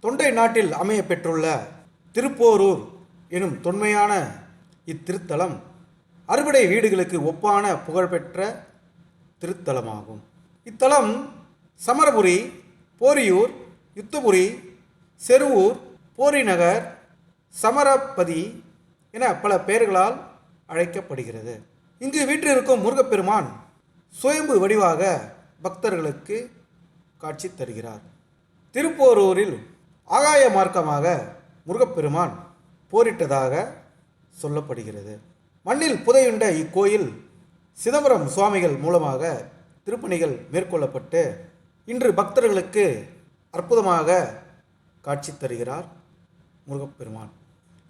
தொண்டை நாட்டில் அமைய பெற்றுள்ள திருப்போரூர் எனும் தொன்மையான இத்திருத்தலம் அறுபடை வீடுகளுக்கு ஒப்பான புகழ்பெற்ற திருத்தலமாகும். இத்தலம் சமரபுரி போரியூர் யுத்தபுரி செருவூர் போரிநகர் சமரபதி என பல பெயர்களால் அழைக்கப்படுகிறது. இங்கு வீற்றிருக்கும் முருகப்பெருமான் சுயம்பு வடிவாக பக்தர்களுக்கு காட்சி தருகிறார். திருப்போரூரில் ஆகாய மார்க்கமாக முருகப்பெருமான் போரிட்டதாக சொல்லப்படுகிறது. மண்ணில் புதையுண்ட இக்கோயில் சிதம்பரம் சுவாமிகள் மூலமாக திருப்பணிகள் மேற்கொள்ளப்பட்டு இன்று பக்தர்களுக்கு அற்புதமாக காட்சி தருகிறார் முருகப்பெருமான்.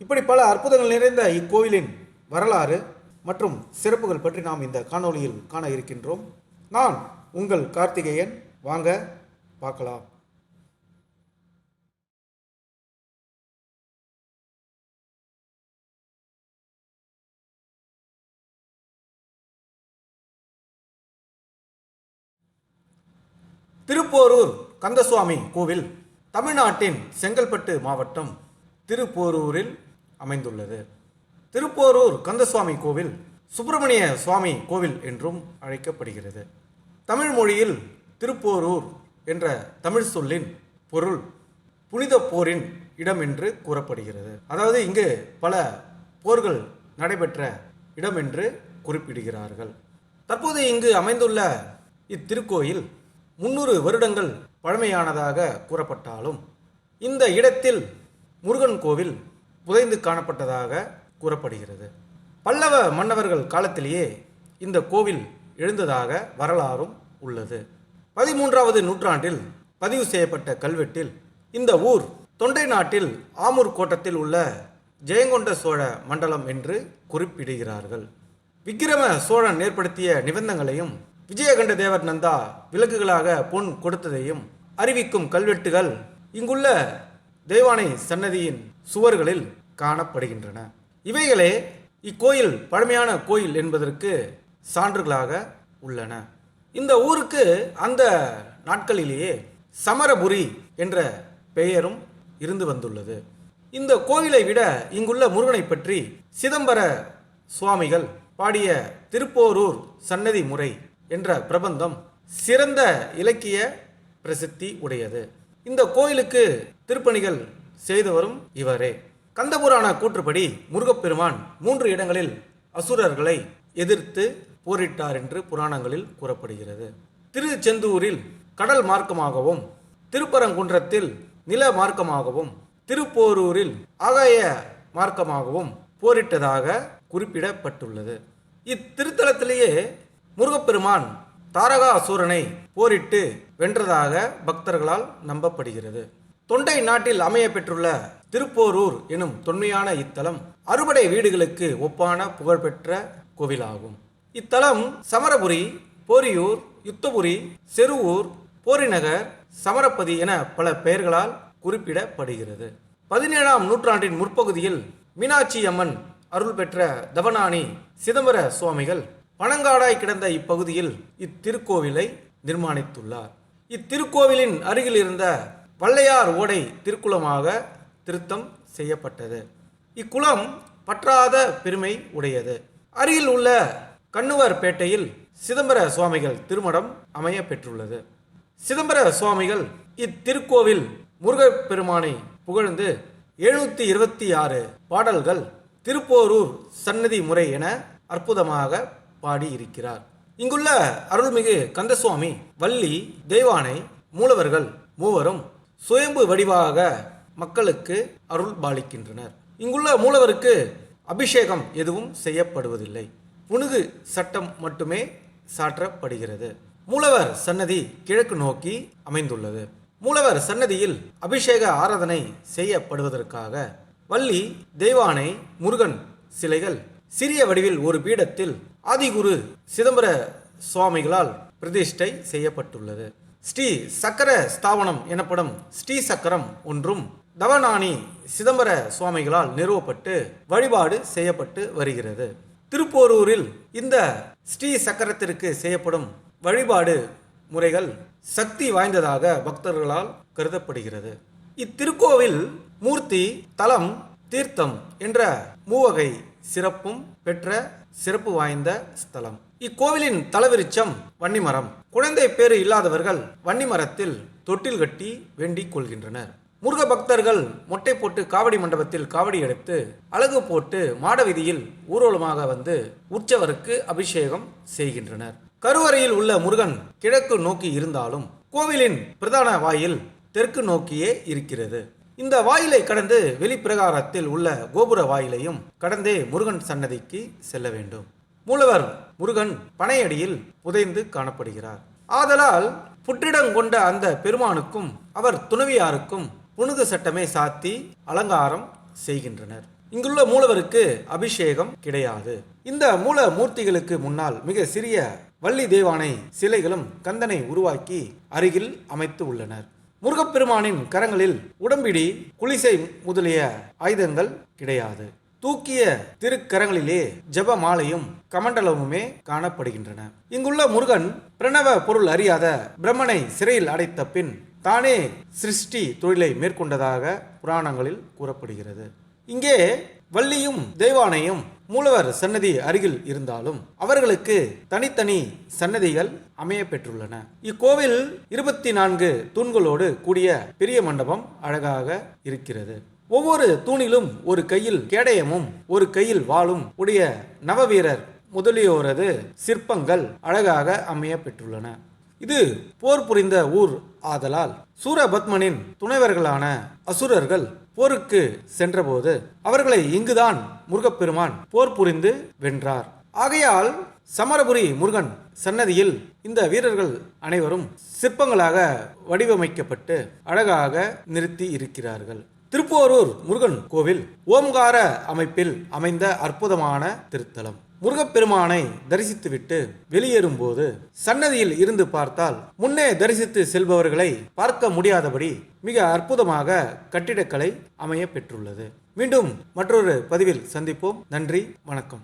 இப்படி பல அற்புதங்கள் நிறைந்த இக்கோயிலின் வரலாறு மற்றும் சிறப்புகள் பற்றி நாம் இந்த காணொளியில் காண இருக்கின்றோம். நான் உங்கள் கார்த்திகேயன். வாங்க பார்க்கலாம். திருப்போரூர் கந்தசுவாமி கோவில் தமிழ்நாட்டின் செங்கல்பட்டு மாவட்டம் திருப்போரூரில் அமைந்துள்ளது. திருப்போரூர் கந்தசுவாமி கோவில் சுப்பிரமணிய சுவாமி கோவில் என்றும் அழைக்கப்படுகிறது. தமிழ் மொழியில் திருப்போரூர் என்ற தமிழ் சொல்லின் பொருள் புனித போரின் இடம் என்று கூறப்படுகிறது. அதாவது இங்கு பல போர்கள் நடைபெற்ற இடம் என்று குறிப்பிடுகிறார்கள். தற்போது இங்கு அமைந்துள்ள இத்திருக்கோயில் முன்னூறு வருடங்கள் பழமையானதாக கூறப்பட்டாலும் இந்த இடத்தில் முருகன் கோவில் புதைந்து காணப்பட்டதாக கூறப்படுகிறது. பல்லவ மன்னவர்கள் காலத்திலேயே இந்த கோவில் எழுந்ததாக வரலாறும் உள்ளது. பதிமூன்றாவது நூற்றாண்டில் பதிவு செய்யப்பட்ட கல்வெட்டில் இந்த ஊர் தொண்டை நாட்டில் ஆமூர் கோட்டத்தில் உள்ள ஜெயங்கொண்ட சோழ மண்டலம் என்று குறிப்பிடுகிறார்கள். விக்கிரம சோழன் ஏற்படுத்திய நிபந்தங்களையும் விஜயகண்ட தேவர் நந்தா விளக்குகளாக பொன் கொடுத்ததையும் அறிவிக்கும் கல்வெட்டுகள் இங்குள்ள தெய்வானை சன்னதியின் சுவர்களில் காணப்படுகின்றன. இவைகளே இக்கோயில் பழமையான கோயில் என்பதற்கு சான்றுகளாக உள்ளன. இந்த ஊருக்கு அந்த நாட்களிலேயே சமரபுரி என்ற பெயரும் இருந்து வந்துள்ளது. இந்த கோவிலை விட இங்குள்ள முருகனை பற்றி சிதம்பர சுவாமிகள் பாடிய திருப்போரூர் சன்னதி முறை என்ற பிரபந்தம் சிறந்த இலக்கிய பிரசித்தி உடையது. இந்த கோயிலுக்கு திருப்பணிகள் செய்தவரும் இவரே. கந்தபுராண கூற்றுப்படி முருகப்பெருமான் மூன்று இடங்களில் அசுரர்களை எதிர்த்து போரிட்டார் என்று புராணங்களில் கூறப்படுகிறது. திருச்செந்தூரில் கடல் மார்க்கமாகவும் திருப்பரங்குன்றத்தில் நில மார்க்கமாகவும் திருப்போரூரில் ஆகாய மார்க்கமாகவும் போரிட்டதாக குறிப்பிடப்பட்டுள்ளது. இத்திருத்தலத்திலேயே முருகப்பெருமான் தாரகாசூரனை போரிட்டு வென்றதாக பக்தர்களால் நம்பப்படுகிறது. தொண்டை நாட்டில் அமைய பெற்றுள்ள திருப்போரூர் எனும் தொன்மையான இத்தலம் அறுபடை வீடுகளுக்கு ஒப்பான புகழ்பெற்ற கோவிலாகும். இத்தலம் சமரபுரி போரியூர் யுத்தபுரி செருவூர் போரிநகர் சமரப்பதி என பல பெயர்களால் குறிப்பிடப்படுகிறது. பதினேழாம் நூற்றாண்டின் முற்பகுதியில் மீனாட்சி அம்மன் அருள் பெற்ற தவனானி சிதம்பர சுவாமிகள் பனங்காடாய் கிடந்த இப்பகுதியில் இத்திருக்கோவிலை நிர்மாணித்துள்ளார். இத்திருக்கோவிலின் அருகில் இருந்த வள்ளையார் ஓடை திருக்குளமாக திருத்தம் செய்யப்பட்டது. இக்குளம் பற்றாத பெருமை உடையது. அருகில் உள்ள கண்ணுவர்பேட்டையில் சிதம்பர சுவாமிகள் திருமடம் அமைய பெற்றுள்ளது. சிதம்பர சுவாமிகள் இத்திருக்கோவில் முருகப்பெருமானை புகழ்ந்து எழுநூற்றி இருபத்தி ஆறு பாடல்கள் திருப்போரூர் சன்னதி முறை என அற்புதமாக பாடியிருக்கிறார். இங்குள்ள அருள்மிகு கந்தசுவாமி வள்ளி தெய்வானை மூலவர்கள் மூவரும் சுயம்பு வடிவாக மக்களுக்கு அருள் பாலிக்கின்றனர். இங்குள்ள மூலவருக்கு அபிஷேகம் எதுவும் செய்யப்படுவதில்லை. புனுகு சட்டம் மட்டுமே சாற்றப்படுகிறது. மூலவர் சன்னதி கிழக்கு நோக்கி அமைந்துள்ளது. மூலவர் சன்னதியில் அபிஷேக ஆராதனை செய்யப்படுவதற்காக வள்ளி தெய்வானை முருகன் சிலைகள் சிறிய வடிவில் ஒரு பீடத்தில் ஆதிகுரு சிதம்பர சுவாமிகளால் பிரதிஷ்டை செய்யப்பட்டுள்ளது. ஸ்ரீ சக்கர ஸ்தாபனம் எனப்படும் ஸ்ரீ சக்கரம் ஒன்றும் தவநாணி சிதம்பர சுவாமிகளால் நிறுவப்பட்டு வழிபாடு செய்யப்பட்டு வருகிறது. திருப்போரூரில் இந்த ஸ்ரீ சக்கரத்திற்கு செய்யப்படும் வழிபாடு முறைகள் சக்தி வாய்ந்ததாக பக்தர்களால் கருதப்படுகிறது. இத்திருக்கோவில் மூர்த்தி தலம் தீர்த்தம் என்ற மூவகை சிறப்பும் பெற்ற சிறப்பு வாய்ந்த ஸ்தலம். இக்கோவிலின் தலவிருச்சம் வன்னிமரம். குழந்தை பேறு இல்லாதவர்கள் வன்னிமரத்தில் தொட்டில் கட்டி வேண்டிக் கொள்கின்றனர். முருக பக்தர்கள் மொட்டை போட்டு காவடி மண்டபத்தில் காவடி எடுத்து அழகு போட்டு மாட வீதியில் ஊர்வலமாக வந்து உற்சவருக்கு அபிஷேகம் செய்கின்றனர். கருவறையில் உள்ள முருகன் கிழக்கு நோக்கி இருந்தாலும் கோவிலின் பிரதான வாயில் தெற்கு நோக்கியே இருக்கிறது. இந்த வாயிலை கடந்து வெளிப்பிரகாரத்தில் உள்ள கோபுர வாயிலையும் கடந்தே முருகன் சன்னதிக்கு செல்ல வேண்டும். மூலவர் முருகன் பனையடியில் புதைந்து காணப்படுகிறார். ஆதலால் புற்றிடம் கொண்ட அந்த பெருமானுக்கும் அவர் துணவியாருக்கும் புனித சட்டமே சாத்தி அலங்காரம் செய்கின்றனர். இங்குள்ள மூலவருக்கு அபிஷேகம் கிடையாது. இந்த மூல மூர்த்திகளுக்கு முன்னால் மிக சிறிய வள்ளி தேவானை சிலைகளும் கந்தனை உருவாக்கி அருகில் அமைத்து உள்ளனர். முருகப்பெருமானின் கரங்களில் உடம்பிடி குளிசை முதலிய ஆயுதங்கள் கிடையாது. தூக்கிய திருக்கரங்களிலே ஜப மாலையும் கமண்டலமுமே காணப்படுகின்றன. இங்குள்ள முருகன் பிரணவ பொருள் அறியாத பிரம்மனை சிறையில் அடைத்த பின் தானே சிருஷ்டி தொழிலை மேற்கொண்டதாக புராணங்களில் கூறப்படுகிறது. இங்கே வள்ளியும் தெய்வானையும் மூலவர் சன்னதி அருகில் இருந்தாலும் அவர்களுக்கு தனித்தனி சன்னதிகள் அமைய பெற்றுள்ளன. இக்கோவில் இருபத்தி நான்கு தூண்களோடு கூடிய பெரிய மண்டபம் அழகாக இருக்கிறது. ஒவ்வொரு தூணிலும் ஒரு கையில் கேடயமும் ஒரு கையில் வாளும் உடைய நவவீரர் முதலியோரது சிற்பங்கள் அழகாக அமைய பெற்றுள்ளன. இது போர் புரிந்த ஊர் ஆதலால் சூரபத்மனின் துணைவர்களான அசுரர்கள் போருக்கு சென்றபோது அவர்களை இங்குதான் முருகப்பெருமான் போர் புரிந்து வென்றார். ஆகையால் சமரபுரி முருகன் சன்னதியில் இந்த வீரர்கள் அனைவரும் சிற்பங்களாக வடிவமைக்கப்பட்டு அழகாக நிறுத்தி இருக்கிறார்கள். திருப்போரூர் முருகன் கோவில் ஓம்கார அமைப்பில் அமைந்த அற்புதமான திருத்தலம். முருகப்பெருமானை தரிசித்துவிட்டு வெளியேறும்போது சன்னதியில் இருந்து பார்த்தால் முன்னே தரிசித்து செல்பவர்களை பார்க்க முடியாதபடி மிக அற்புதமாக கட்டிடக்கலை அமைய பெற்றுள்ளது. மீண்டும் மற்றொரு பதிவில் சந்திப்போம். நன்றி வணக்கம்.